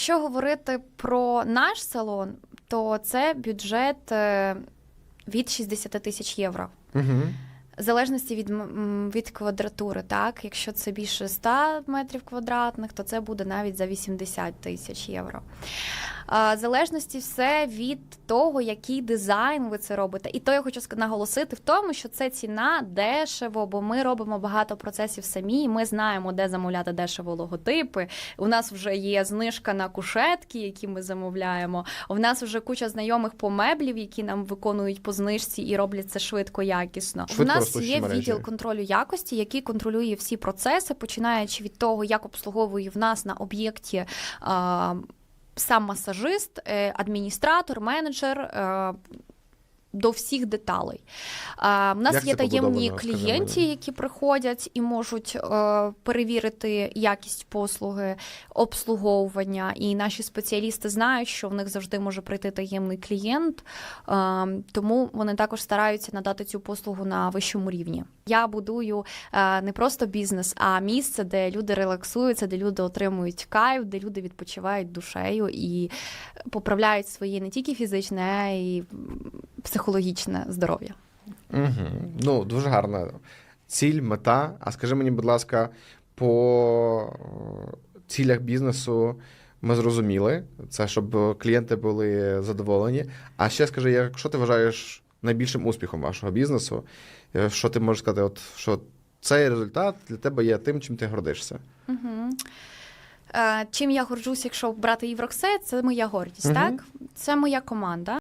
Якщо говорити про наш салон, то це бюджет е, від 60 тисяч євро. Угу. В залежності від, від квадратури, так якщо це більше 100 метрів квадратних, то це буде навіть за 80 тисяч євро. В залежності все від того, який дизайн ви це робите. І то я хочу наголосити в тому, що це ціна дешево, бо ми робимо багато процесів самі. Ми знаємо, де замовляти дешево логотипи. У нас вже є знижка на кушетки, які ми замовляємо. У нас вже куча знайомих по меблів, які нам виконують по знижці і роблять це швидко, якісно. Швидко У нас ростучі є мережі. відділ контролю якості, який контролює всі процеси, починаючи від того, як обслуговує в нас на об'єкті. Сам масажист, е, адміністратор, менеджер е, до всіх деталей. А, У нас Як є таємні клієнті, клієнти, які приходять і можуть е, перевірити якість послуги, обслуговування. І наші спеціалісти знають, що в них завжди може прийти таємний клієнт, е, тому вони також стараються надати цю послугу на вищому рівні. Я будую е, не просто бізнес, а місце, де люди релаксуються, де люди отримують кайф, де люди відпочивають душею і поправляють своє не тільки фізичне, а й психологічне здоров'я. Угу. Ну, дуже гарна ціль, мета. А скажи мені, будь ласка, по е, цілях бізнесу ми зрозуміли, це щоб клієнти були задоволені. А ще скажи, як- що ти вважаєш найбільшим успіхом вашого бізнесу? Е, Що ти можеш сказати, от, що цей результат для тебе є тим, чим ти гордишся? Угу. Чим я горжусь, якщо брати Євроксе, це моя гордість, угу. так? Це моя команда.